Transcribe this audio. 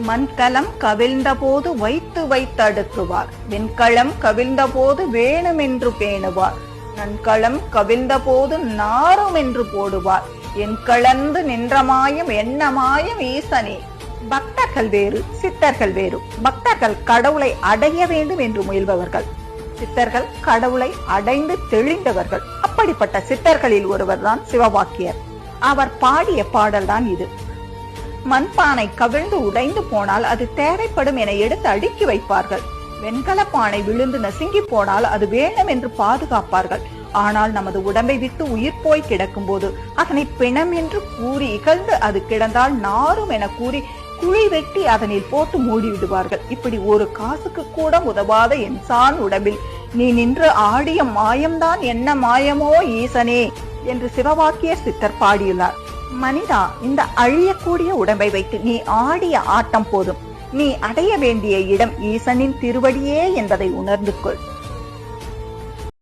மண்கலம் கவிழ்ந்தபோது வைத்து வைத்தடுக்குவார். வெண்கலம் கவிழ்ந்தபோது வேணுமென்று பேணுவார். நன்களம் கவிழ்ந்தபோது நாரும் என்று போடுவார். என் கலந்து நின்றமாயும் எண்ணமாயும் ஈசனே. பக்தர்கள் வேறு சித்தர்கள் வேறு. பக்தர்கள் கடவுளை அடைய வேண்டும் என்று முயல்பவர்கள். சித்தர்கள் கடவுளை அடைந்து தெளிந்தவர்கள். அப்படிப்பட்ட சித்தர்களில் ஒருவர்தான் சிவவாக்கியர் அவர் பாடிய பாடல்தான் இது. மண்பானை கவிழ்ந்து உடைந்து போனால் அது தேவைப்படும் என எடுத்து அடுக்கி வைப்பார்கள். வெண்கல பானை விழுந்து நசுங்கி போனால் அது வேண்டும் என்று பாதுகாப்பார்கள். ஆனால் நமது உடம்பை விட்டு உயிர் போய் கிடக்கும் போது அதனை பிணம் என்று கூறி இகழ்ந்து அது கிடந்தால் நாரும் என கூறி குழி வெட்டி அதனில் போட்டு மூடி விடுவார்கள் இப்படி ஒரு காசுக்கு கூட உதவாத என்சான் உடம்பில் நீ நின்று ஆடிய மாயம்தான் என்ன மாயமோ ஈசனே என்று சிவவாக்கிய சித்தர் பாடியுள்ளார். மனிதா இந்த அழியக்கூடிய உடம்பை வைத்து நீ ஆடிய ஆட்டம் போதும். நீ அடைய வேண்டிய இடம் ஈசனின் திருவடியே என்பதை உணர்ந்து கொள்.